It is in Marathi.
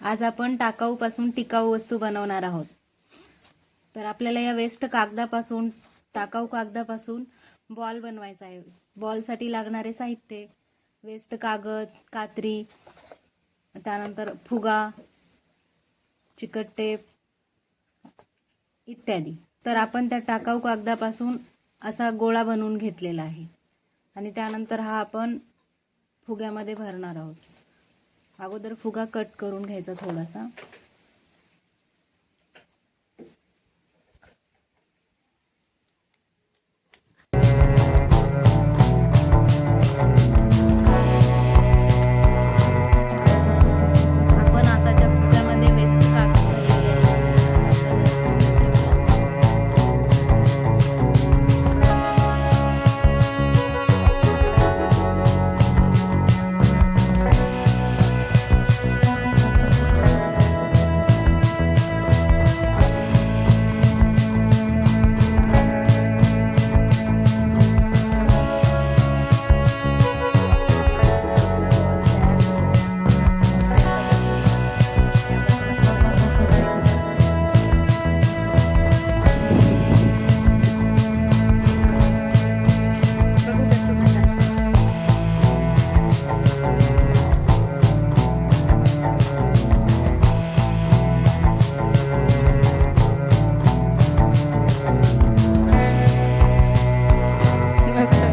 आज आपण टाकाऊपासून टिकाऊ वस्तू बनवणार आहोत. तर आपल्याला या वेस्ट कागदापासून टाकाऊ कागदापासून बॉल बनवायचा आहे. बॉलसाठी लागणारे साहित्य वेस्ट कागद कात्री त्यानंतर फुगा चिकट टेप इत्यादी. तर आपण त्या टाकाऊ कागदापासून असा गोळा बनवून घेतलेला आहे. आणि त्यानंतर हा आपण फुग्यामध्ये भरणार आहोत. अगोदर फुगा कट करून घ्यायचा थोडासा. Namaste.